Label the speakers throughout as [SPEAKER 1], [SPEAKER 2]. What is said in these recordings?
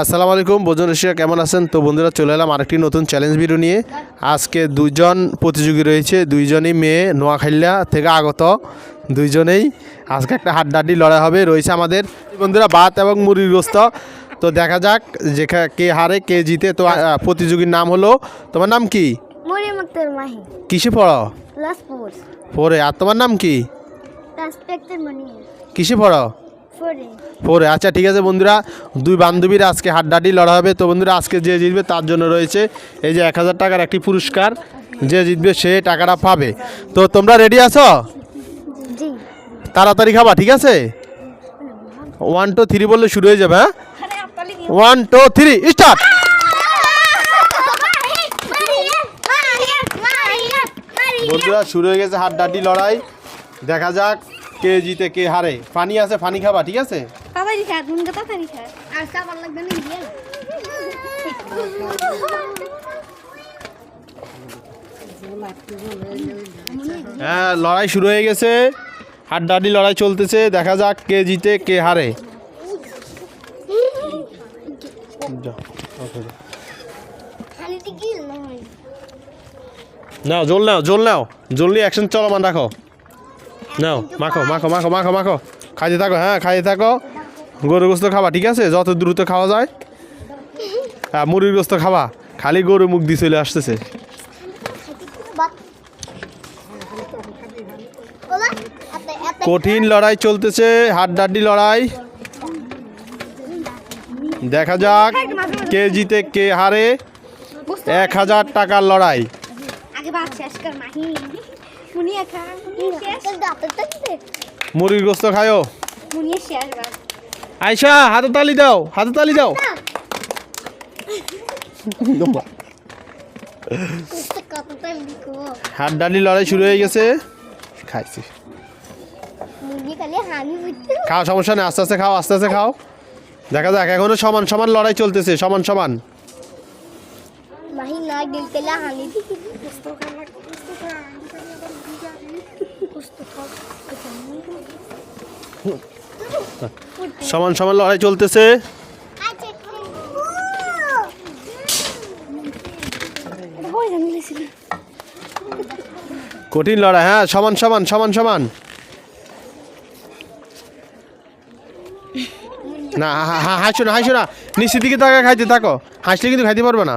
[SPEAKER 1] আসসালামু আলাইকুম বোজন এশিয়া কেমন আছেন? তো বন্ধুরা চলে এলাম আরেকটি নতুন চ্যালেঞ্জ ভিডিও নিয়ে। আজকে দুজন প্রতিযোগী রয়েছে দুইজনই মেয়ে নোয়াখাইলা থেকে আগত দুইজনেই আজকে একটা হাড্ডাহাড্ডি লড়াই হবে রয়েছে আমাদের। বন্ধুরা ভাত এবং মুড়িগ্রস্ত তো দেখা যাক যে কে হারে কে জিতে। তো প্রতিযোগীর নাম হলো তোমার নাম কি? কিসে পড়ো পরে আর তোমার নাম কি? কিসে পড়ো
[SPEAKER 2] ফোরে
[SPEAKER 1] আচ্ছা ঠিক আছে বন্ধুরা দুই বান্ধবীর আজকে হাড্ডাহাড্ডি লড়া হবে। তো বন্ধুরা আজকে যে জিতবে তার জন্য রয়েছে এই যে এক হাজার টাকার একটি পুরস্কার। যে জিতবে সে টাকাটা পাবে। তো তোমরা রেডি আছো? তাড়াতাড়ি খাবা ঠিক আছে? ওয়ান টু থ্রি বললে শুরু হয়ে যাবে হ্যাঁ? ওয়ান টু থ্রি স্টার্ট বন্ধুরা শুরু হয়ে গেছে হাড্ডাহাড্ডি লড়াই। দেখা যাক কে জিতে কে হারে? ফানি আছে ফানি খাবা ঠিক আছে?
[SPEAKER 2] খা তুমি তো তাড়াতাড়ি খা আর লাগবে না
[SPEAKER 1] হ্যাঁ লড়াই শুরু হয়ে গেছে। হাড্ডাহাড্ডি লড়াই চলতেছে। দেখা যাক কে জিতে কে হারে।
[SPEAKER 2] না
[SPEAKER 1] নাও জল নাও জল নাও। জল নিয়ে অ্যাকশন চলমান রাখো। নাও, মাখো মাখো মাখো মাখো মাখো। খাইতে থাকো হ্যাঁ খাইতে থাকো। গরু গোস্ত খাবা, ঠিক আছে? যত দ্রুত খাওয়া যায়। হ্যাঁ মুরগির গোস্ত খাবা। খালি গরু মুখ দিয়ে চলে আসতেছে। কঠিন লড়াই চলতেছে, হাড্ডাহাড্ডি লড়াই। দেখা যাক, কে জিতে, কে হারে। এক হাজার টাকার লড়াই।
[SPEAKER 2] মুনিয়া খা
[SPEAKER 1] মুরগির গোস্ত খায়ও
[SPEAKER 2] মুনিয়া শেষ
[SPEAKER 1] হাতে তালি দাও হাতে তালি দাও
[SPEAKER 2] হাত
[SPEAKER 1] হাড্ডাহাড্ডি লড়াই শুরু হয়ে গেছে খাইছি খাও সমস্যা নেই আস্তে আস্তে খাও আস্তে আস্তে খাও দেখা যাক এখনও সমান সমান লড়াই চলতেছে সমান সমান
[SPEAKER 2] মাহি না হানি
[SPEAKER 1] সমান সমান লড়াই চলতেছে। কঠিন লড়াই হ্যাঁ সমান সমান সমান সমান। না হাসো না হাসো না। নিচের দিকে তাকা খাইতে থাকো। হাসলে কিন্তু খাইতে পারবে না।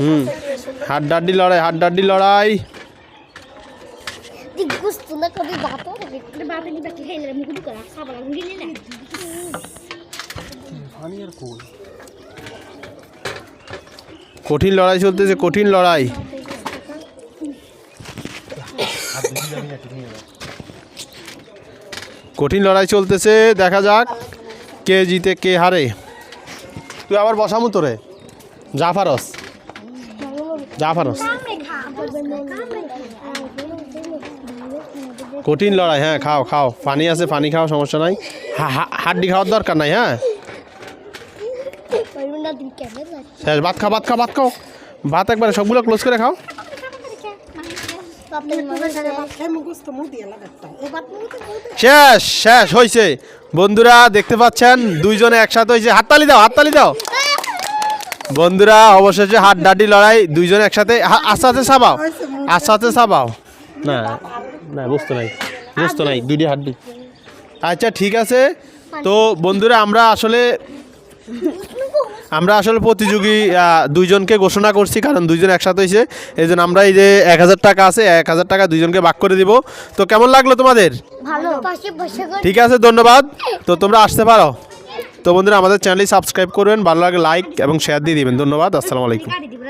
[SPEAKER 1] হুম হাড্ডাড্ডি লড়াই হাড্ডাড্ডি লড়াই। কঠিন লড়াই চলতেছে কঠিন লড়াই। কঠিন লড়াই চলতেছে দেখা যাক কে জিতে কে হারে। তুই আবার বসামু তোরে? জাফারস। জাফারস। কঠিন লড়াই হ্যাঁ খাও খাও। পানি আছে, পানি খাও, সমস্যা নাই। হাড্ডি খাওয়ার দরকার নাই হ্যাঁ? শেষ, ভাত খাও ভাত খাও ভাত খাও। ভাত একবারে সবগুলো ক্লোজ করে খাও। শেষ শেষ হয়েছে বন্ধুরা দেখতে পাচ্ছেন? দুইজনে একসাথে হয়েছে হাততালি দাও হাততালি দাও। বন্ধুরা অবশেষে হাত ডাডি লড়াই দুইজনে একসাথে আস্তে আস্তে সাবাও আস্তে আস্তে সাবাও না না বুঝতে নাই বুঝতে নাই দুইটি হাড্ডি। আচ্ছা ঠিক আছে। তো বন্ধুরা আমরা আসলে আমরা আসলে প্রতিযোগী দুইজনকে ঘোষণা করছি কারণ দুইজন একসাথে হয়েছে এই জন্য আমরা এই যে এক হাজার টাকা আছে এক হাজার টাকা দুইজনকে ভাগ করে দিব। তো কেমন লাগল তোমাদের? ঠিক আছে ধন্যবাদ। তো তোমরা আসতে পারো। তো বন্ধুরা আমাদের চ্যানেলটি সাবস্ক্রাইব করবেন ভালো লাগে লাইক এবং শেয়ার দিয়ে দিবেন। ধন্যবাদ আসসালামু আলাইকুম।